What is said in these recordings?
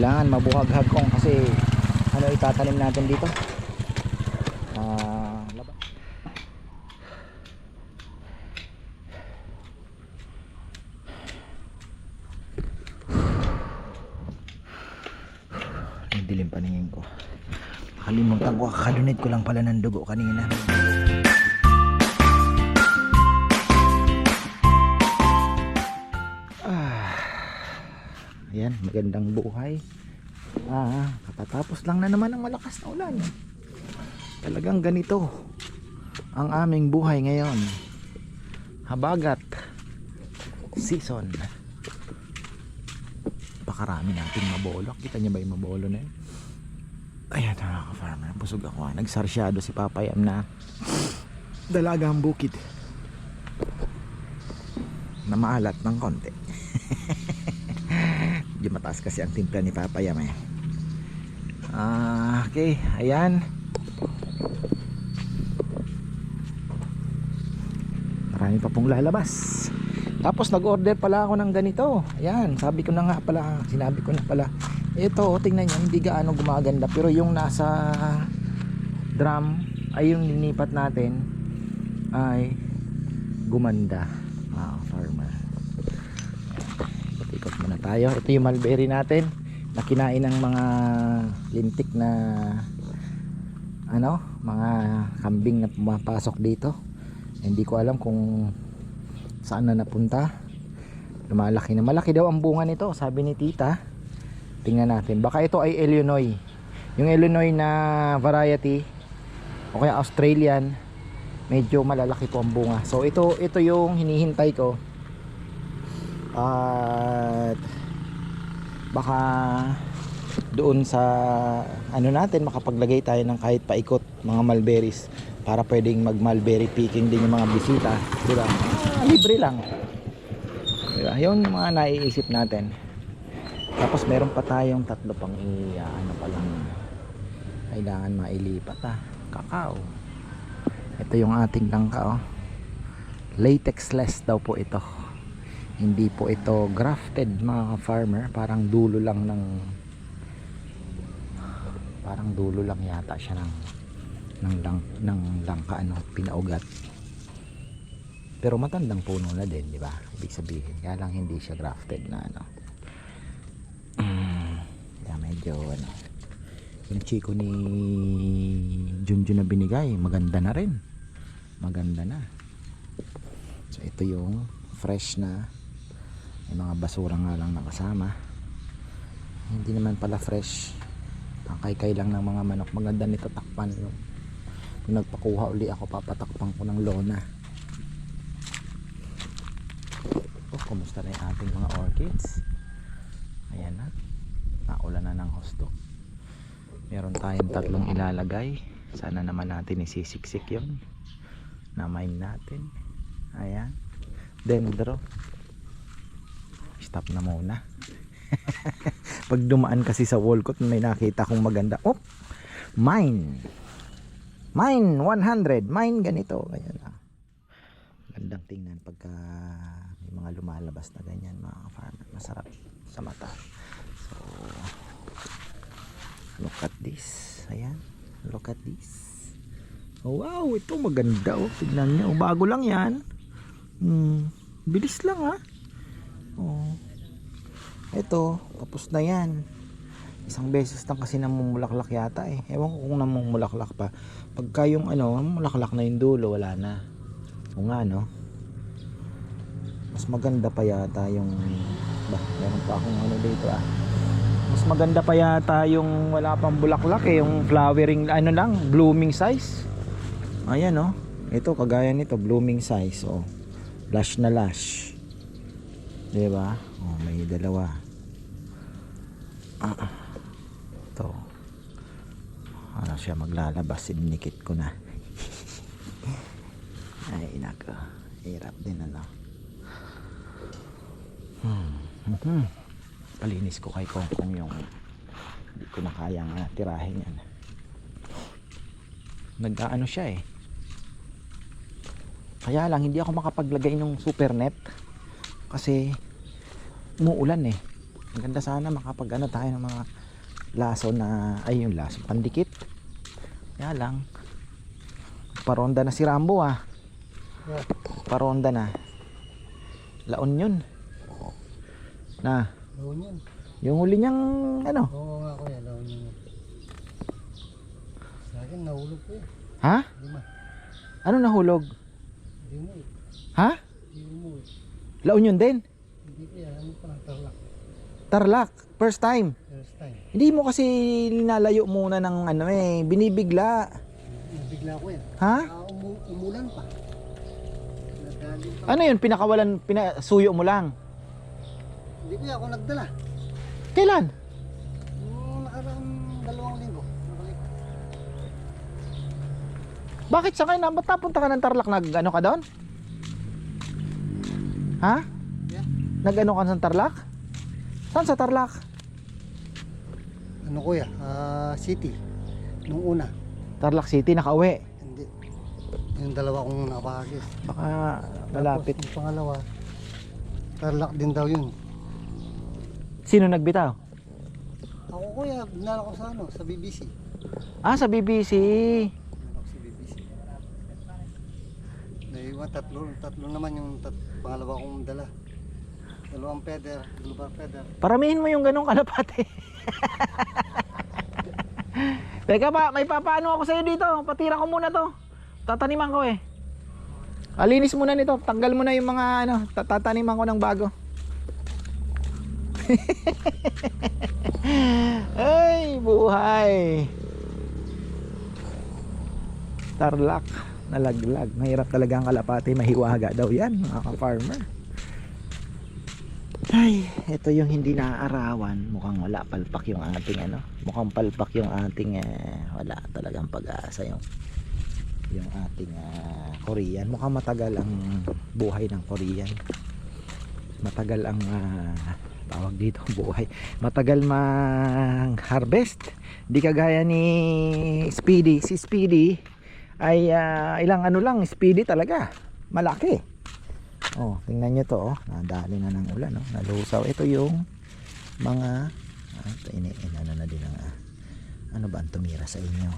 kailangan mabuhaghag kong kasi ano itatanim natin dito? Ah laba- dilim paningin ko. Kalimutan ko kakadunit ko lang pala ng dugo kanina Ayan, magandang buhay. Ah, katatapos lang na naman ng malakas na ulan. Talagang ganito ang aming buhay ngayon. Habagat season. Pakarami nating mabolok. Kita niyo ba yung mabolo na yun? Ayan mga ka-farmer. Busog ako. ah. Nagsarsyado si Papayam na dalagang bukid na maalat ng konti. Medyo mataas kasi ang timpla ni Papa Yam eh. Ah, okay, ayan. Marami pa pong lalabas. Tapos nag-order pala ako ng ganito. Ayan, sabi ko na nga pala, sinabi ko na pala. Ito, oh, tingnan niyo, hindi gaano gumaganda. Pero yung nasa drum, ay yung linipat natin, ay gumanda. Ah, farmer ikot muna tayo ito yung mulberry natin na kinain ng mga lintik na ano mga kambing na pumapasok dito. Hindi ko alam kung saan na napunta. Lumalaki na malaki daw ang bunga nito sabi ni tita. Tingnan natin. Baka ito ay Illinois. Yung Illinois na variety o kaya Australian medyo malalaki po ang bunga. So ito ito yung hinihintay ko. At baka doon sa ano natin makapaglagay tayo ng kahit paikot mga mulberries para pwedeng mag mulberry picking din yung mga bisita di ba? Ah, libre lang. Di yun mga naiisip natin. Tapos meron pa tayong tatlo pang i ano pa lang. Kailangan mailipat ah. Kakao. Ito yung ating langka oh. Latex less daw po ito hindi po ito grafted mga farmer. Parang dulo lang ng parang dulo lang yata siya ng ng lang ng langka ano pinaugat. Pero matandang puno na din di ba? Ibig sabihin kaya lang hindi siya grafted na ano. Mm, kaya medyo ano yung chiko ni Junjun na binigay maganda na rin. Maganda na. So ito yung fresh na may mga basura nga lang nakasama. Hindi naman pala fresh. Ang kaykay lang ng mga manok. Maganda nito takpan yung kung nagpakuha uli ako papatakpan ko ng lona. Oh kumusta na yung ating mga orchids? Ayan na. Naulan na ng husto. Meron tayong tatlong ilalagay. Sana naman natin isisiksik yun. Na natin. Ayan. Dendro stop na muna. Pag dumaan kasi sa ko may nakita kong maganda. Oh mine. Mine 100 mine ganito. Ganyan ah. gandang tingnan pagka may mga lumalabas na ganyan mga farmer masarap sa mata. So look at this. Ayan look at this. Oh, wow ito maganda. Oh tignan nyo bago lang yan. Hmm, bilis lang ah Oh. Ito, tapos na yan. Isang beses lang kasi namumulaklak yata eh. Ewan ko kung namumulaklak pa. Pagka yung ano, namumulaklak na yung dulo, wala na. O nga no. Mas maganda pa yata yung ba, meron pa akong ano dito ah. Mas maganda pa yata yung wala pang bulaklak eh, yung flowering ano lang, blooming size. Ayan oh. Ito kagaya nito, blooming size oh. Lash na lash. 'Di ba? Oh, may dalawa. Ah, Ito. Ano siya maglalabas, sinikit ko na. Ay, nako. Hirap din ano. Hmm. Mhm. Palinis ko kay Kongkong yung hindi ko na kayang uh, tirahin yan. Nag-ano siya eh. Kaya lang hindi ako makapaglagay ng super net kasi umuulan eh Maganda sana makapag ano tayo ng mga laso na ay yung laso pandikit. Kaya lang paronda na si Rambo ah. Paronda na. Laon yun. Na, Laon yan. yung huli niyang ano? Oo nga kuya, laon yan. Sa akin, nahulog ko eh. Ha? Lima. Ano nahulog? Hindi mo eh. Ha? Hindi mo eh. Laon yun din? Hindi ko yan. Ano pa lang, tarlak. Tarlac, first time. First time. Hindi mo kasi linalayo muna ng ano eh, binibigla. Nabigla ko yan. Ha? Umu umulan pa. Ano yun, pinakawalan, pinasuyo mo lang? Hindi ko yan ako nagdala. Kailan? Nung nakaraang dalawang linggo. Nakalik. Bakit sa na? Ba't napunta ka ng Tarlac? Nag ano ka doon? Ha? Yeah. Nag ano ka sa Tarlac? Saan sa Tarlac? Ano kuya? Ah, city. Nung una. Tarlac City, nakauwi. Hindi. Yung dalawa kong nakapakagis. Baka malapit. Tapos yung pangalawa, tarlak din daw yun. Sino nagbitaw? Ako kuya, binala ko sa ano, sa BBC. Ah, sa BBC. Binala ko sa BBC. Naiwan, tatlo, tatlo naman yung tat, pangalawa kong dala. Dalawang peder, dalawang peder. Paramihin mo yung ganong kalapate. Teka pa, may papaano ako sa'yo dito. Patira ko muna to. Tataniman ko eh. Alinis muna nito. Tanggal mo na yung mga ano, ta- tataniman ko ng bago. Ay, buhay. Tarlac, nalaglag. Mahirap talaga ang kalapate, mahiwaga daw yan, mga ka-farmer. Ay, ito yung hindi naaarawan. Mukhang wala palpak yung ating ano. Mukhang palpak yung ating eh, wala talagang pag-asa yung yung ating ah, Korean. Mukhang matagal ang buhay ng Korean. Matagal ang ah, tawag dito buhay. Matagal mang harvest. Di kagaya ni Speedy. Si Speedy ay ah, ilang ano lang, Speedy talaga. Malaki. Oh, tingnan nyo to, oh. Nadali na ng ulan, oh. Nalusaw. Ito yung mga ah, ito na din ang ah, ano ba ang tumira sa inyo?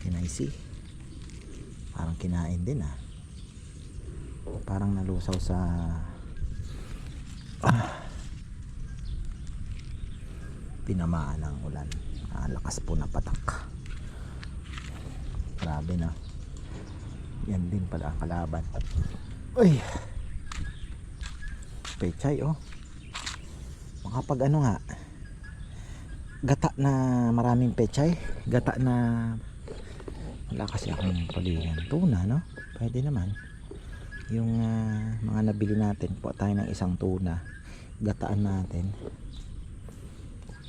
Can I see? Parang kinain din ah. Parang nalusaw sa ah, tinamaan ng ulan. Ah, lakas po na patak. Grabe na. Yan din pala ang kalaban. Uy. Pechay oh. Makapag ano nga. Gata na maraming pechay. Gata na wala kasi akong palihan. Tuna no? Pwede naman. Yung ah, mga nabili natin po tayo ng isang tuna. Gataan natin.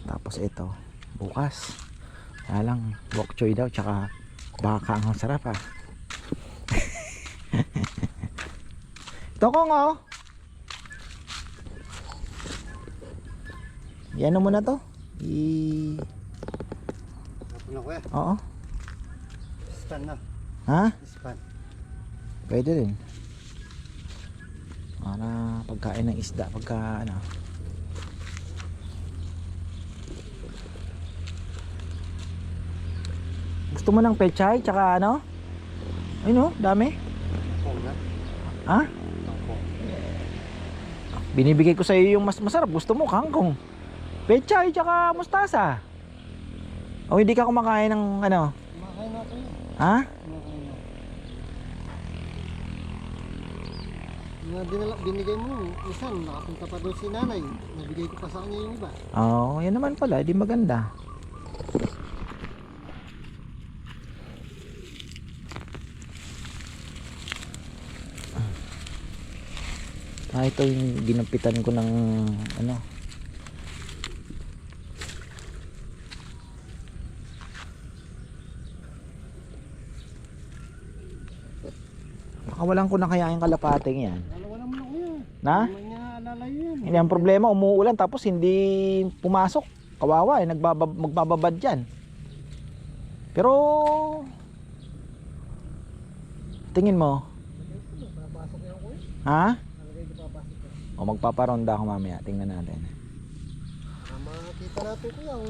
Tapos ito. Bukas. Kaya lang bok choy daw tsaka baka ang sarap ah. Ito ko nga oh. Yan na to. I Ako na kuya, Oo. span na. Ha? Span. Pwede rin. Para pagkain ng isda pagka ano. Gusto mo ng pechay tsaka ano? Ayun oh, dami. Ha? Binibigay ko sa iyo yung mas masarap. Gusto mo kangkong. Pechay tsaka mustasa. O hindi ka kumakain ng ano? Kumakain na ako yun. Ha? Na. Na dinala, binigay mo, isan, nakapunta pa doon si nanay. Nabigay ko pa sa kanya yung iba. Oo, oh, yan naman pala. Di maganda. Ah, ito yung ginampitan ko ng ano. Pakawalan ko na kaya yung kalapating yan. Dalawa naman ako yan. Na? Hindi ang problema, umuulan tapos hindi pumasok. Kawawa eh, nagbabab, magbababad yan. Pero, tingin mo, eh. ha? Nalagay ko papasok yan. O magpaparonda ako mamaya, tingnan natin. Nakita natin kuya, ang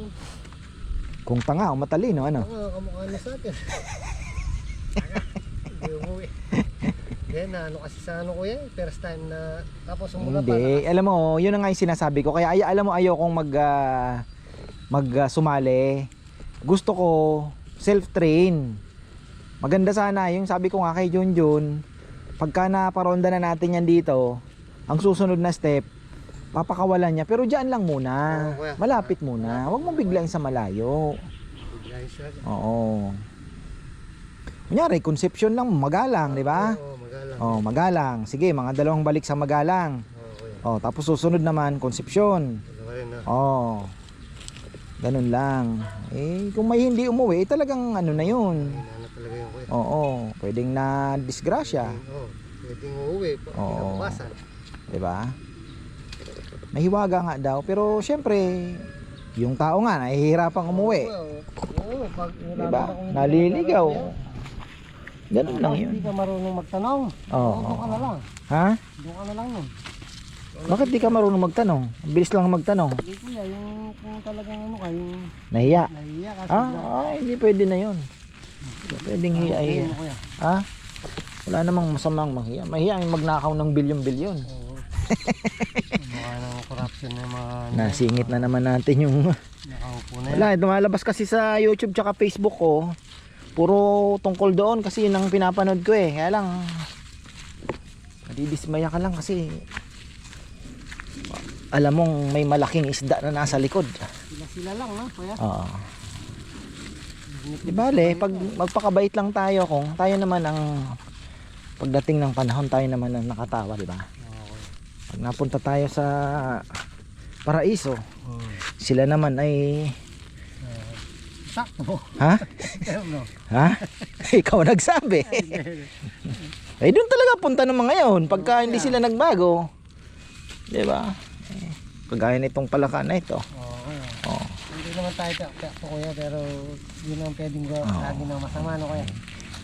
Kung tanga o matalino, ano? mga kamukha na sa atin. Hindi umuwi. Na ano kasi sa ano kuya, eh, first time na tapos umula pa. Hindi. Alam mo, yun na nga yung sinasabi ko. Kaya ay, alam mo, ayokong mag, ah, mag ah, sumali. Gusto ko self-train. Maganda sana. Yung sabi ko nga kay Junjun, pagka naparonda na natin yan dito, ang susunod na step, papakawalan niya. Pero dyan lang muna. Oo, kuya. Malapit muna. Huwag mong biglayin sa malayo. Biglayin siya. Oo. Kunyari, conception lang, magalang, di ba? Oo, magalang. Oh, magalang. Sige, mga dalawang balik sa magalang. Oo, kuya. Oh, tapos susunod naman, rin na. Oh. Ganun lang. Eh, kung may hindi umuwi, eh, talagang ano na yun. Hinahanap talaga kuya. Oo, pwedeng na disgrasya. Oo, pwedeng uuwi. pa- Oo. Kinabukasan. 'Di ba? Nahiwaga nga daw, pero syempre, yung tao nga nahihirapang umuwi. Oo, pag wala 'Di ba? na akong- Naliligaw. Ganun lang yun. Hindi ka marunong magtanong. Oo. Doon ka na lang. Ha? Doon ka na lang nun. Bakit di ka marunong magtanong? Ang bilis lang magtanong. Hindi kuya, yung kung talagang ano ka, yung Nahiya. nahiya ka. Ah, ah, hindi pwede na yun. Pwedeng hiya-hiya. Ayun, kuya. Ha? Wala namang masamang mahiya. Mahiya ang magnakaw ng bilyon-bilyon. Oo. Corruption ng mga Nasingit na naman natin yung... na. Wala, lumalabas kasi sa YouTube tsaka Facebook ko. Puro tungkol doon kasi yun ang pinapanood ko eh. Kaya lang, madidismaya ka lang kasi alam mong may malaking isda na nasa likod. Sila-sila lang, no? Kuya. Oo. Di bale, pag magpakabait lang tayo kung tayo naman ang pagdating ng panahon tayo naman ang nakatawa, di ba? Napunta tayo sa paraiso, Oo. sila naman ay Ah, Sakto. ha? Ha? Ikaw nagsabi. eh doon talaga punta ng mga yun pagka hindi sila nagbago. 'Di ba? Kagaya nitong palaka na ito. Oo, kuya. Oh. Hindi naman tayo tiyak po kuya, pero yun ang pwedeng Oo. lagi ng masama, no kuya?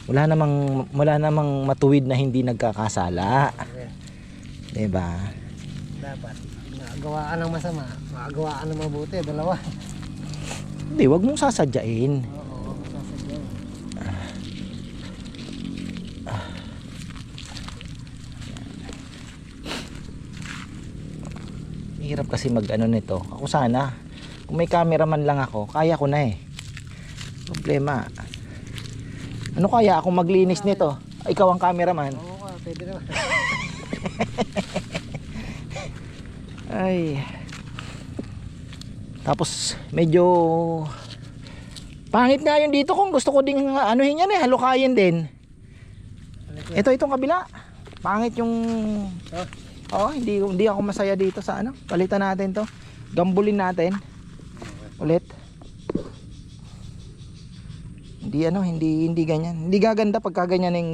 Wala namang wala namang matuwid na hindi nagkakasala, 'di ba? Dapat, nakagawa ka ng masama, makagawa ka ng mabuti, dalawa. Hindi, wag mong sasadyain. Oo, sasadya. Hirap kasi mag ano nito. Ako sana, kung may cameraman lang ako, kaya ko na eh. Problema. Ano kaya ako maglinis nito? Ikaw ang cameraman. Oo, kuya, pwede naman. Ay. Tapos medyo pangit nga yun dito kung gusto ko ding anuhin yan eh, halukayin din. Ito itong kabila. Pangit yung Ah. Oh, hindi hindi ako masaya dito sa ano. Palitan natin 'to. Gambulin natin. Ulit. Hindi ano, hindi hindi ganyan. Hindi gaganda pagka ganyan yung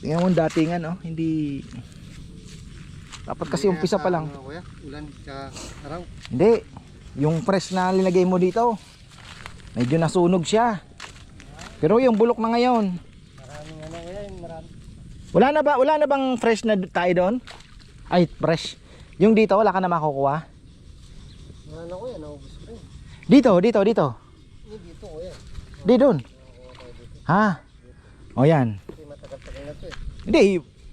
yung datingan oh, hindi dapat kasi Hindi umpisa pa sa lang. ano, kuya, ulan, tsaka araw. Hindi. Yung press na linagay mo dito, medyo nasunog siya. Pero yung bulok na ngayon, Maraming ano kuya, marami. wala na ba wala na bang fresh na tayo doon? Ay, fresh. Yung dito wala ka na makukuha. Mga ano kuya, naubos ko rin. Dito, dito, dito. Hindi dito kuya. Di doon. Ha? O yan. Kasi matagal-tagal na to eh. Hindi,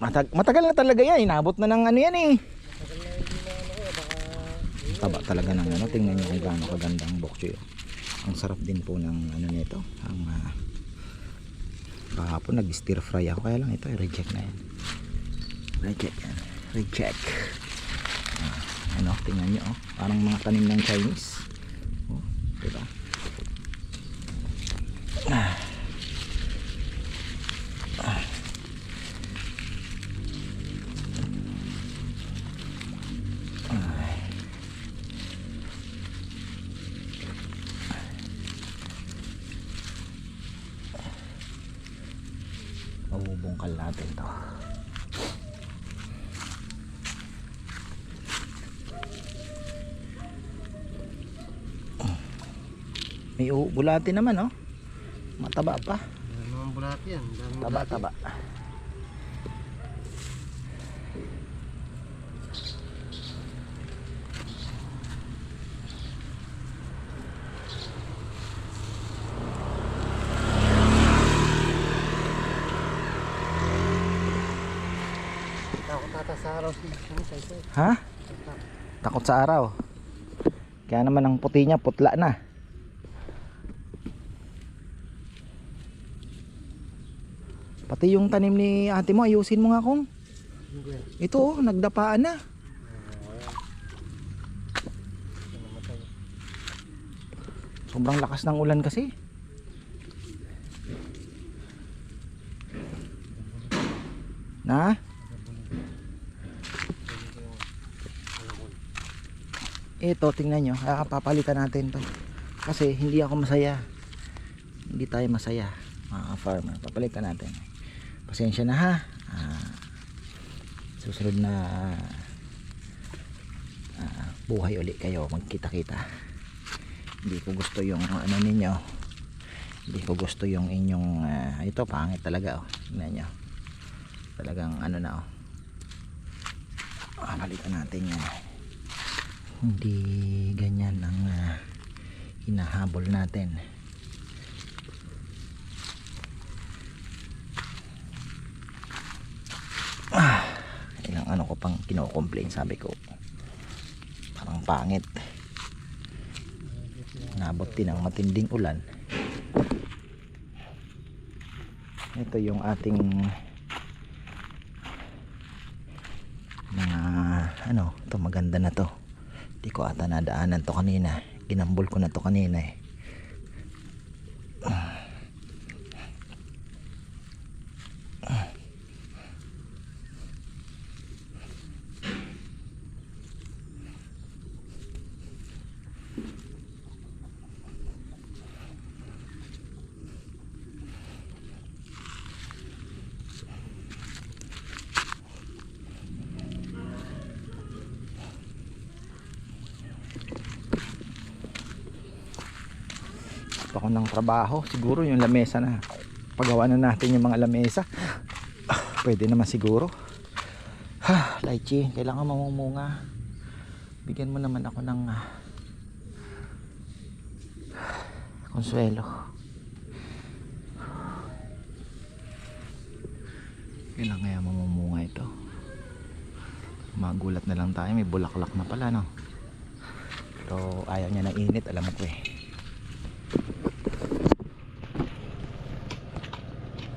matag matagal na talaga yan. Inabot na ng ano yan eh. Taba talaga ng ano. Tingnan nyo kung gaano kagandang bokchoy. Ang sarap din po ng ano nito. Ang uh, kahapon nag stir fry ako. Kaya lang ito reject na yan. Reject yan. Reject. Ah, ano, tingnan nyo oh. Parang mga tanim ng Chinese. May bulati naman oh. Mataba pa. Dalawang bulati yan. Dalawang taba, bulati. taba. Takot sa araw. Ano ha? Takot sa araw. Kaya naman ang puti niya putla na. Pati yung tanim ni ate mo, ayusin mo nga kung. Ito oh, nagdapaan na. Sobrang lakas ng ulan kasi. Na? Ito, tingnan nyo. Ah, papalitan natin to. Kasi hindi ako masaya. Hindi tayo masaya. Mga farmer. Papalitan natin. Pasensya na ha. Ah, susunod na ah, buhay uli kayo. Magkita-kita. Hindi ko gusto yung ano ninyo. Hindi ko gusto yung inyong ah, ito pangit talaga oh. Tingnan nyo. Talagang ano na oh. Ah, balikan natin yan hindi ganyan ang ah, hinahabol natin ah, ilang ano ko pang kino-complain sabi ko. Parang pangit. Nabot din ang matinding ulan. Ito yung ating mga ano to maganda na to. Di ko ata nadaanan to kanina. Ginambol ko na to kanina eh Gusto ko ng trabaho. Siguro yung lamesa na. Pagawa na natin yung mga lamesa. Pwede naman siguro. Ha, Laichi, kailangan mamumunga. Bigyan mo naman ako ng ah, konsuelo. Kailan kaya mamumunga ito? Magulat na lang tayo, may bulaklak na pala, no? Pero ayaw niya ng init, alam ko eh.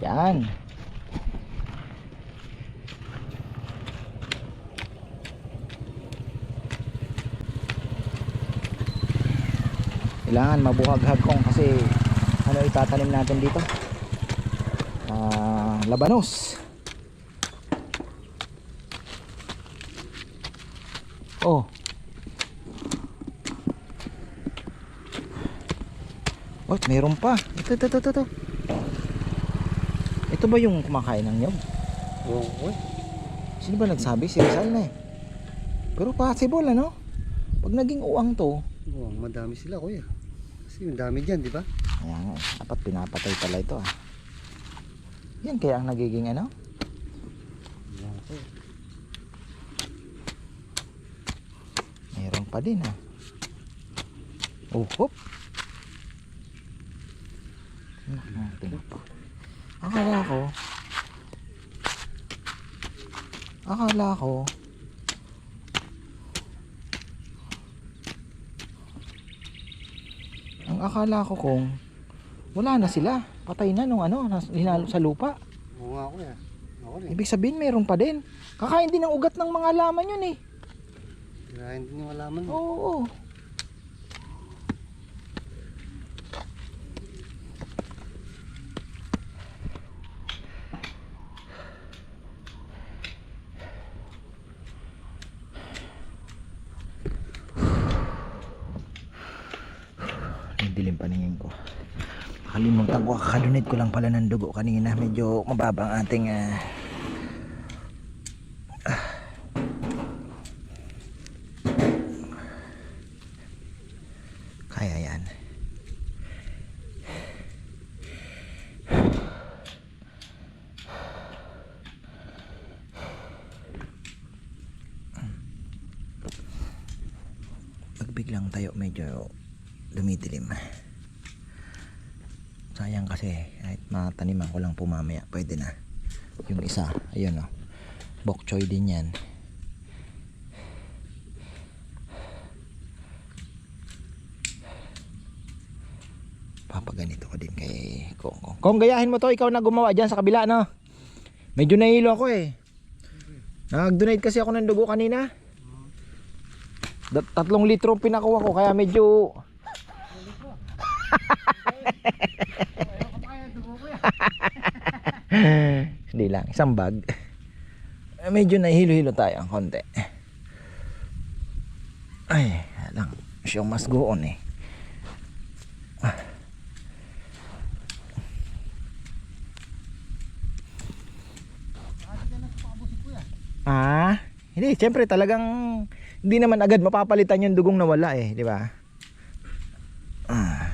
Yan. Kailangan mabuhaghag kong kasi ano itatanim natin dito? Ah, labanos. Oh. What, meron pa. Ito, ito, ito, ito, ito. Ba yung kumakain ng nyog? Oo. Sino ba nagsabi? Si Rizal na eh. Pero possible ano? Pag naging uwang to, Oo, madami sila kuya. Kasi yung dami dyan, di ba? kaya nga eh, dapat pinapatay pala ito ah. Yan kaya ang nagiging ano? Meron pa din ah. Oh, hop. Tingnan pa. Akala ko Akala ko Ang akala ko kung wala na sila. Patay na nung ano, hinalo sa lupa. Oo nga. Ako rin. Ibig sabihin meron pa din. Kakain din ng ugat ng mga laman yun eh. Kaya hindi nyo malaman. Oo. oo. Ang dilim paningin ko. Nakalimutan ko, lang pala ng dugo kanina. Medyo mababa ang ating ah, Kaya yan. Pag biglang tayo medyo dumidilim sayang kasi kahit mataniman ko lang po mamaya pwede na. Yung isa ayun o oh. bok choy din yan. Papaganito ko din kay Kong Kong. Kong gayahin mo to. Ikaw na gumawa dyan sa kabila no? Medyo nahilo ako eh. Nag-donate kasi ako ng dugo kanina. Tatlong litro pinakuha ko kaya medyo lang isang bag. Eh, medyo nahilo-hilo tayo ang konti. Ay lang siya mas go on eh. Ah hindi syempre talagang hindi naman agad mapapalitan yung dugong nawala eh di ba ah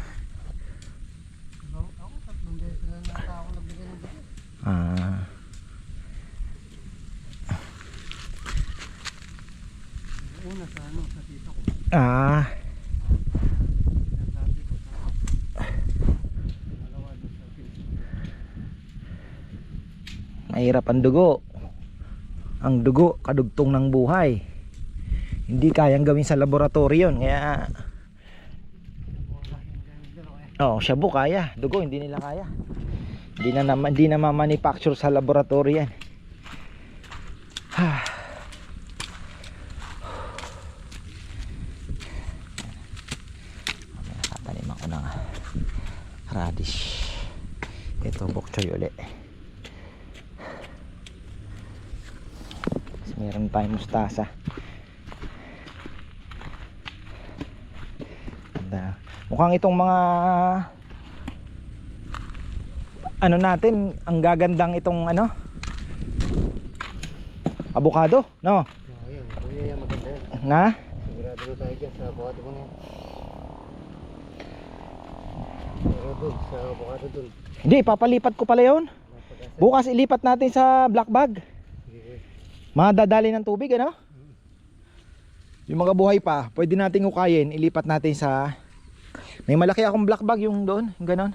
Ako, tatlong beses na nata ako nagbigay ng dugo. ah Una sa ano, sa tito ko. ah Sinasabi ko sa dalawa doon sa pinto. Mahirap ang dugo. Ang dugo kadugtong ng buhay. Hindi kayang gawin sa laboratorio yun kaya oh shabu kaya. Dugo hindi nila kaya. Hindi na hindi na ma-manufacture sa laboratorio yan Ah. Mamaya tatanim ako ng radish ito bok choy uli Tapos meron tayong mustasa Ganda. mukhang itong mga ano natin ang gagandang itong ano? Avocado no? Na? Hindi papalipat ko pala yun. Bukas ilipat natin sa black bag. Madadali ng tubig ano? Yung mga buhay pa pwede nating ukayin ilipat natin sa may malaki akong black bag yung doon yung ganon.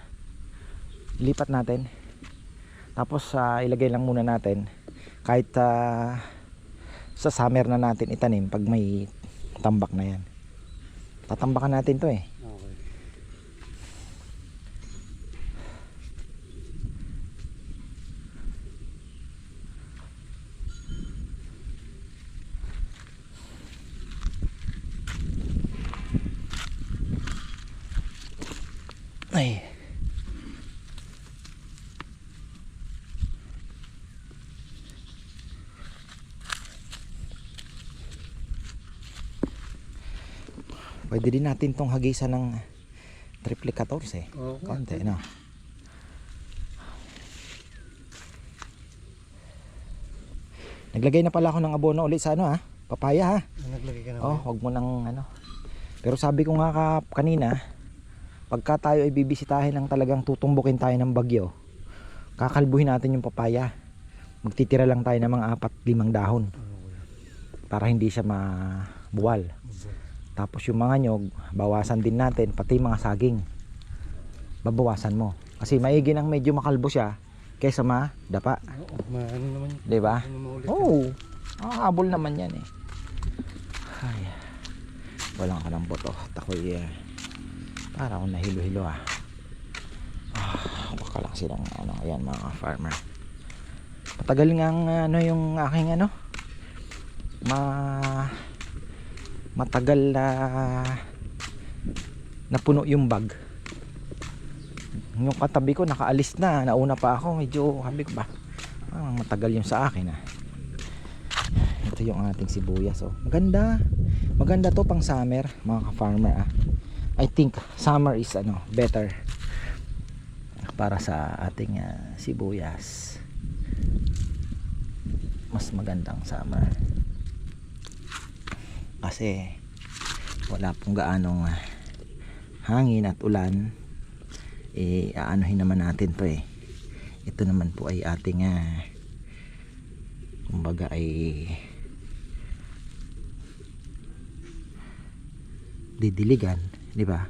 Ilipat natin. Tapos ah, ilagay lang muna natin. Kahit ah, sa summer na natin itanim pag may tambak na yan. Tatambakan natin to eh Okay. ay pwede din natin tong hagisan ng triple 14 Okay. konti no naglagay na pala ako ng abono ulit sa ano ha papaya ha Naglagay ka na Oh, wag mo nang ano. Pero sabi ko nga ka, kanina, pagka tayo ay bibisitahin lang talagang tutumbukin tayo ng bagyo, kakalbuhin natin yung papaya. Magtitira lang tayo ng mga apat limang dahon para hindi siya mabuwal. Tapos yung mga nyog, bawasan din natin, pati mga saging. Babawasan mo. Kasi maigi nang medyo makalbo siya kaysa madapa. Oo, ma- ano naman yun? 'Di ba? Oh, habol naman yan eh. Ay. Walang kalambot oh. Takoy eh. Para akong nahilo-hilo ah. Ah, baka lang silang ano, ayan mga farmer. Matagal nga ano yung aking ano. Ma matagal na napuno yung bag. Yung katabi ko nakaalis na, nauna pa ako, medyo sabi ko ba. Ah, matagal yung sa akin ah ito yung ating sibuyas oh. maganda maganda to pang summer mga ka-farmer ah. I think summer is ano better para sa ating ah, sibuyas. Mas magandang summer. Kasi wala pong gaanong ah, hangin at ulan. Eh aanohin naman natin to eh. Ito naman po ay ating ah, kumbaga ay didiligan, di ba?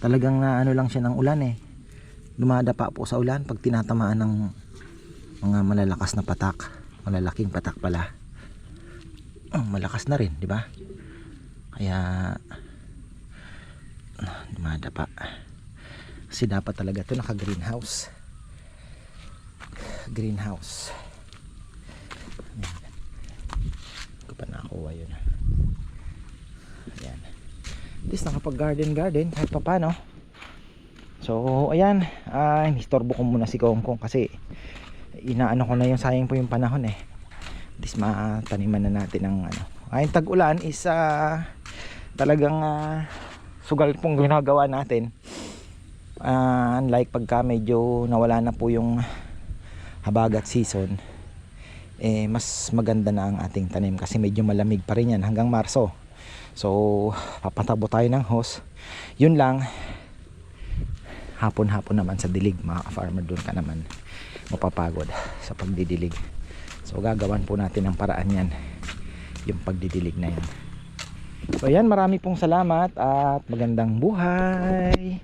Talagang na ano lang siya ng ulan eh. Dumadapa po sa ulan pag tinatamaan ng mga malalakas na patak, malalaking patak pala. Oh, malakas na rin, di ba? Kaya dumadapa. Kasi dapat talaga ito naka greenhouse. Ayan. Ko pa nakuha yun. At least nakapag garden garden kahit pa paano. So ayan. Ah, nistorbo ko muna si Kong Kong kasi inaano ko na yung sayang po yung panahon eh. At least mataniman na natin ng ano. Ay, tag-ulan is ah, talagang ah, sugal pong ginagawa natin. Ah, unlike pagka medyo nawala na po yung habagat season, eh mas maganda na ang ating tanim kasi medyo malamig pa rin yan hanggang Marso. So, papatabo tayo ng hose. Yun lang, hapon-hapon naman sa dilig mga farmer doon ka naman mapapagod sa pagdidilig. So, gagawan po natin ng paraan yan yung pagdidilig na yan. So, yan, marami pong salamat at magandang buhay.